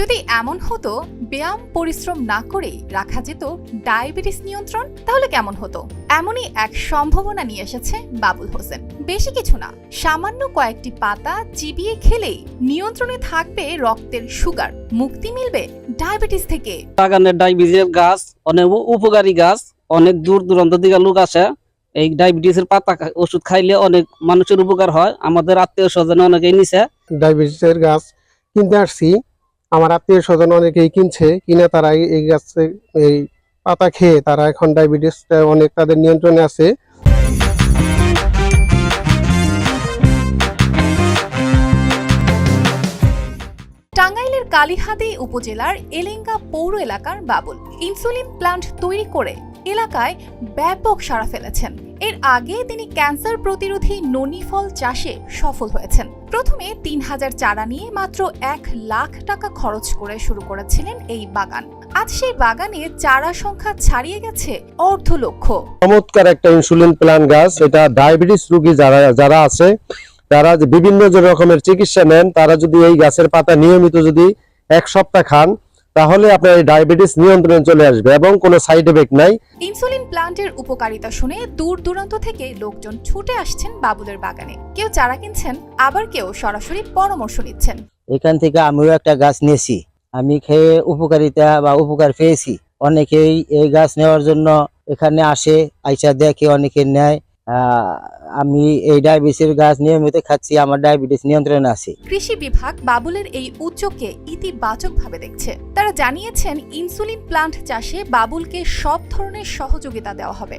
যদি এমন হতো ব্যায়াম পরিশ্রম না করেই রাখা যেত ডায়াবেটিস নিয়ন্ত্রণ তাহলে কেমন হতো? এমনই এক সম্ভাবনা নিয়ে এসেছে বাবুল হোসেন। বেশি কিছু না সামান্য কয়েকটি পাতা চিবিয়ে খেলেই নিয়ন্ত্রণে থাকবে রক্তের সুগার। মুক্তি মিলবে ডায়াবেটিস থেকে। বাগানের ডায়াবেটিসের গাছ অনেক উপকারী গাছ অনেক দূর দূরান্ত থেকে লোক আসে। এই ডায়াবেটিসের পাতা ওষুধ খাইলে অনেক মানুষের উপকার হয়। আমাদের আত্মীয় স্বজন অনেকেই নিছে। ডায়াবেটিসের গাছ কিনতে আসছি। আমার আত্মীয় স্বজন অনেকেই কিনছে, কিনে তারা এই- গাছে, এই পাতা খেয়ে তারা এখন ডায়াবেটিসটা অনেক তাদের নিয়ন্ত্রণে আছে। টাঙ্গাইলের কালিহাদি উপজেলার এলেঙ্গা পৌর এলাকার বাবুল ইনসুলিন প্লান্ট তৈরি করে এলাকায় ব্যাপক সাড়া ফেলেছেন। এর আগে তিনি ক্যান্সার প্রতিরোধী ননিফল চাষে সফল হয়েছেন। প্রথমে তিন হাজার চারা নিয়ে মাত্র এক লাখ টাকা খরচ করে শুরু করেছিলেন এই বাগান। আজ সেই বাগানে চারা সংখ্যা ছাড়িয়ে গেছে অর্ধ লক্ষ। চমৎকার একটা ইনসুলিন প্লান্ট গাছ, এটা ডায়াবেটিস রোগী যারা যারা আছে, তারা বিভিন্ন রকমের চিকিৎসা নেন, তারা যদি এই গাছের পাতা নিয়মিত যদি এক সপ্তাহ খান তাহলে আপনার এই ডায়াবেটিস নিয়ন্ত্রণে চলে আসবে এবং কোনো সাইড এফেক্ট নাই। ইনসুলিন প্লান্টের উপকারিতা শুনে দূর দূরান্ত থেকে লোকজন ছুটে আসছেন বাবুলের বাগানে। কেউ চারা কিনছেন আবার কেউ সরাসরি পরামর্শ নিচ্ছেন। এখান থেকে আমিও একটা গাছ নিয়েছি। আমি খেয়ে উপকারিতা বা উপকার পেয়েছি। অনেকেই এই গাছ নেওয়ার জন্য এখানে আসে আইসা দেখে অনেকে নেয়। আমি এই ডায়াবেটিসের গাছ নিয়মিত খাচ্ছি, আমার ডায়াবেটিস নিয়ন্ত্রণে আছে। কৃষি বিভাগ বাবুলের এই উদ্যোগকে ইতিবাচকভাবে দেখছে। তারা জানিয়েছেন ইনসুলিন প্লান্ট চাষে বাবুলকে সব ধরনের সহযোগিতা দেওয়া হবে।